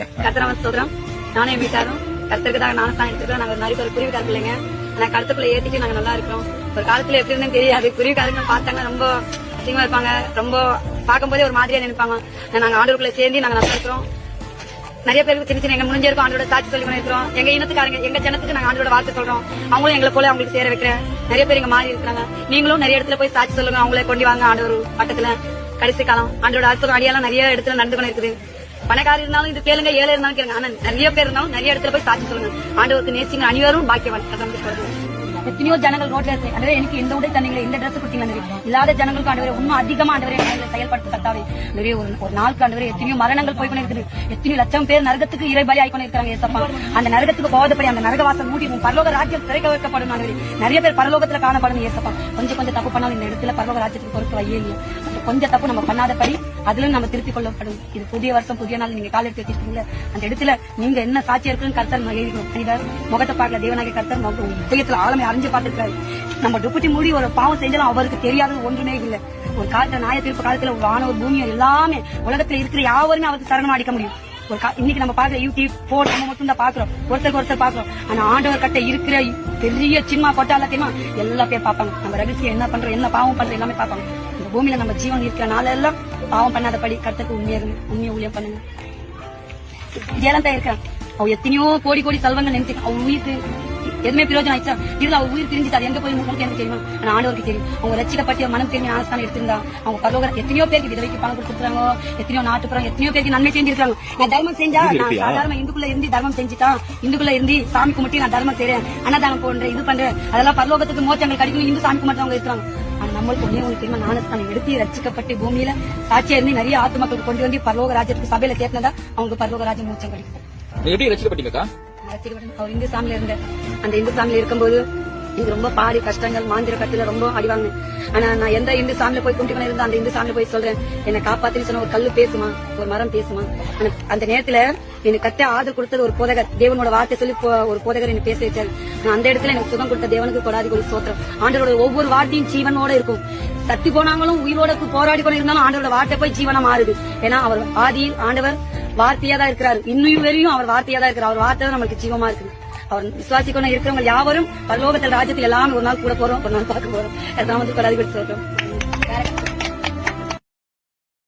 கத்திரவன் சோதரம் நானும் என் வீட்டாரும் நானும் தான் எடுத்துக்கிறோம் நாங்க மாதிரி ஒரு குருவிக்காரர் இல்லைங்க. ஆனா கருத்துக்குள்ள ஏத்திட்டு நாங்க நல்லா இருக்கிறோம். ஒரு காலத்துல எப்படி இருந்தேன்னு தெரியாது. குருவிக்காரங்க பார்த்தாங்க ரொம்ப அசிங்கமா இருப்பாங்க. ரொம்ப பார்க்கும்போதே ஒரு மாதிரியா நினைப்பாங்க. நாங்க ஆண்டவருக்குள்ள சேர்ந்து நாங்க நல்லா இருக்கிறோம். நிறைய பேருக்கு சின்ன சின்ன எங்க முடிஞ்சிருக்கும் ஆண்டோட சாட்சி சொல்லி பண்ணிருக்கிறோம் எங்க இனத்துக்காரங்க எங்க ஜனத்துக்கு நாங்க ஆண்டோட வார்த்தை சொல்றோம். அவங்களும் எங்களை போல அவங்களுக்கு சேர வைக்கிறேன். நிறைய பேர் இங்க மாறி இருக்கிறாங்க. நீங்களும் நிறைய இடத்துல போய் சாட்சி சொல்லுங்க. அவங்களே கொண்டு வாங்க ஆண்டோர் பட்டத்துல கடைசி காலம் ஆண்டோட அற்புதம் அடியெல்லாம் நிறைய இடத்துல நடந்து கொண்டு இருக்குது பணக்காரி இருந்தாலும் இது கேளுங்க ஏழை இருந்தாலும் கேளுங்க. ஆனா நிறைய பேர் இருந்தாலும் நிறைய இடத்துல போய் சாட்சி சொல்லுங்க. ஆண்டவருக்கு நேசிங்க அனைவரும் பாக்கியவான். எத்தனையோ ஜனங்கள் ரோட்ல இருக்கு. அண்டவரே எனக்கு இந்த உடை தந்தீங்களே இந்த ட்ரெஸ் கொடுத்தீங்க இல்லாத ஜனங்களுக்கு ஆண்டவரே இன்னும் அதிகமா ஆண்டவரே எங்களை செயல்படுத்த கத்தாவே நிறைய ஒரு ஒரு நாளுக்கு ஆண்டவரே எத்தனையோ மரணங்கள் போய் கொண்டு இருக்குது எத்தனையோ லட்சம் பேர் நரகத்துக்கு இறைபலி ஆகி கொண்டு ஏசப்பா அந்த நரகத்துக்கு போவதப்படி அந்த நரக வாசல் மூடி உன் பரலோக ராஜ்யம் திறக்க வைக்கப்படும் ஆண்டவரே. நிறைய பேர் பரலோகத்துல காணப்படும் ஏசப்பா கொஞ்சம் கொஞ்சம் தப்பு பண்ணாலும் இந்த இடத்துல பரலோக ராஜ்யத்துக்கு பொறுத்து வையே இல்லையா கொஞ்சம் தப்பு நம்ம பண்ணாதபடி அதிலும் நம்ம திருத்திக் கொள்ளப்படும். இது புதிய வருஷம் புதிய நாள் நீங்க கால எடுத்து வச்சிருக்கீங்களா அந்த இடத்துல நீங்க என்ன சாட்சியா இருக்குன்னு கர்த்தர் எழுதிக்கணும். மனிதர் முகத்தை பார்க்கல தேவனாக கர்த்தர் முக- ஆளுமை ஆழமை அறிஞ்சு பார்த்திருக்காரு. நம்ம டுப்புட்டி மூடி ஒரு பாவம் செஞ்சாலும் அவருக்கு தெரியாதது ஒன்றுமே இல்ல. ஒரு காலத்துல நாய திருப்பு காலத்துல ஒரு வானம் பூமியும் எல்லாமே உலகத்துல இருக்கிற யாவருமே அவருக்கு சரணம் அடிக்க முடியும். ஒரு கா- இன்னைக்கு நம்ம பாக்குற யூடியூப் போன் நம்ம மட்டும் தான் பாக்குறோம் ஒருத்தருக்கு ஒருத்தர் பாக்குறோம் ஆனா ஆண்டவர் கட்ட இருக்கிற பெரிய சின்மா கொட்டாலத்தையுமா எல்லாத்தையுமா எல்லா பேர் பார்ப்பாங்க. நம்ம ரகசியம் என்ன பண்றோம் என்ன பாவம் பண்றோம் எல்லாமே பார்ப்பாங்க. பூமியில நம்ம ஜீவன் இருக்கிற நாளெல்லாம் பாவம் பண்ணாதபடி கருத்துக்கு உண்மையா இருங்க உண்மையை ஊழியம் பண்ணுங்க. இதெல்லாம் தான் அவ எத்தனையோ கோடி கோடி செல்வங்கள் நினைச்சு அவன் உயிருக்கு எதுவுமே பிரயோஜனம் ஆயிடுச்சா? இதுல அவ உயிர் பிரிஞ்சுட்டு அது எங்க போய் முகம் எனக்கு தெரியுமா? ஆனா ஆண்டவருக்கு தெரியும். அவங்க ரசிக்கப்பட்டு மனம் தெரிஞ்சு ஆனஸ்தானம் எடுத்திருந்தா அவங்க பரலோக எத்தனையோ பேருக்கு விதவைக்கு பணம் கொடுத்துருக்காங்க எத்தனையோ நாட்டுப்புறம் எத்தனையோ பேருக்கு நன்மை செஞ்சிருக்காங்க நான் தர்மம் செஞ்சா நான் சாதாரண இந்துக்குள்ள இருந்து தர்மம் செஞ்சுட்டா இந்துக்குள்ள இருந்து சாமி கும்பிட்டு நான் தர்மம் செய்றேன். அன்னதானம் போன்றேன் இது பண்றேன். அதெல்லாம் பரலோகத்துக்கு மோச்சங்கள் கிடைக்கும் இந்து சாமி கும்பிட்டு அவங்க இருக்கிறாங்க. நம்மளுக்கு ஒண்ணே உங்களுக்கு தெரியுமா ஞானஸ்தானம் எடுத்து ரசிக்கப்பட்டு பூமியில சாட்சியா இருந்து நிறைய ஆத்து மக்களுக்கு கொண்டு வந்து பரலோக ராஜ்யத்துக்கு சபையில சேர்த்ததா அவங்களுக்கு பரலோக ராஜ்யம் மோச்சம் கிடைக்கும் எப்படி ரசிக்கப்பட்டீங்கக்கா? ரசிக்கப்பட்டு அவர் இந்து சாமியில இருந்த. அந்த இந்து சாமியில இருக்கும்போது எனக்கு ரொம்ப பாடி கஷ்டங்கள் மாந்திர கட்டுல ரொம்ப அடி வாங்கினேன். ஆனா நான் எந்த இந்து சாமியில போய் கும்பிட்டு இருந்தா அந்த இந்து சாமியில போய் சொல்றேன். என்னை காப்பாத்துன்னு சொன்ன ஒரு கல்லு பேசுமா ஒரு மரம் பேசுமா. அந்த நேரத்துல எனக்கு கத்த ஆதரவு கொடுத்தது ஒரு போதகர். தேவனோட வார்த்தை சொல்லி ஒரு போதகர் எனக்கு பேச வச்சாரு. நான் அந்த இடத்துல எனக்கு சுகம் கொடுத்த தேவனுக்கு கொடாதி கொடி சோத்திரம் ஆண்டவரோட ஒவ்வொரு வார்த்தையும் ஜீவனோட இருக்கும். சத்தி போனாங்களும் உயிரோட போராடி கொண்டு இருந்தாலும் ஆண்டோட வார்த்தை போய் ஜீவனா மாறுது. ஏன்னா அவர் ஆதியில் ஆண்டவர் வார்த்தையா தான் இருக்கிறார். இன்னும் வரையும் அவர் வார்த்தையா தான் இருக்கிறார். அவர் வார்த்தை தான் நமக்கு ஜீவமா இருக்குது. அவர் விசுவாசிக்கணும் இருக்கிறவங்க யாவரும் பரலோகத்தில் ராஜ்யத்தில் எல்லாமே ஒரு நாள் கூட போறோம் ஒரு நாள் பார்க்க போறோம். எதாவது கொடாதி கொடி சொல்றோம்